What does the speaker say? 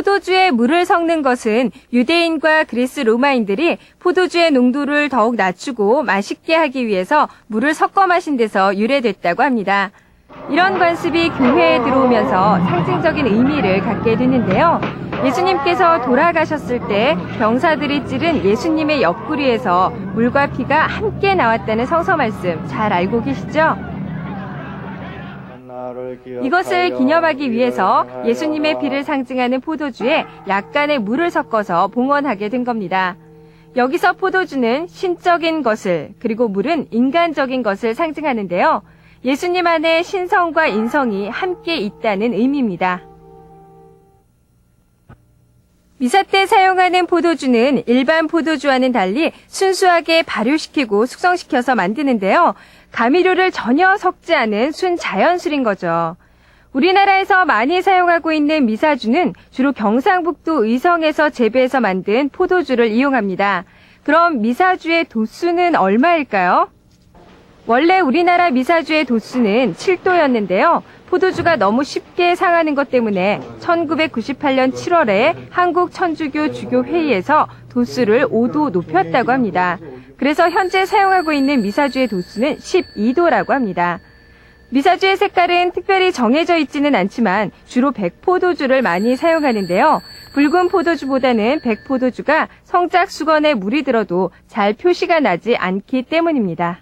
포도주에 물을 섞는 것은 유대인과 그리스 로마인들이 포도주의 농도를 더욱 낮추고 맛있게 하기 위해서 물을 섞어 마신 데서 유래됐다고 합니다. 이런 관습이 교회에 들어오면서 상징적인 의미를 갖게 되는데요. 예수님께서 돌아가셨을 때 병사들이 찌른 예수님의 옆구리에서 물과 피가 함께 나왔다는 성서 말씀 잘 알고 계시죠? 이것을 기념하기 위해서 예수님의 피를 상징하는 포도주에 약간의 물을 섞어서 봉헌하게 된 겁니다. 여기서 포도주는 신적인 것을 그리고 물은 인간적인 것을 상징하는데요. 예수님 안에 신성과 인성이 함께 있다는 의미입니다. 미사 때 사용하는 포도주는 일반 포도주와는 달리 순수하게 발효시키고 숙성시켜서 만드는데요. 감미료를 전혀 섞지 않은 순자연 술인 거죠. 우리나라에서 많이 사용하고 있는 미사주는 주로 경상북도 의성에서 재배해서 만든 포도주를 이용합니다. 그럼 미사주의 도수는 얼마일까요? 원래 우리나라 미사주의 도수는 7도였는데요. 포도주가 너무 쉽게 상하는 것 때문에 1998년 7월에 한국 천주교 주교 회의에서 도수를 5도 높였다고 합니다. 그래서 현재 사용하고 있는 미사주의 도수는 12도라고 합니다. 미사주의 색깔은 특별히 정해져 있지는 않지만 주로 백포도주를 많이 사용하는데요. 붉은 포도주보다는 백포도주가 성작 수건에 물이 들어도 잘 표시가 나지 않기 때문입니다.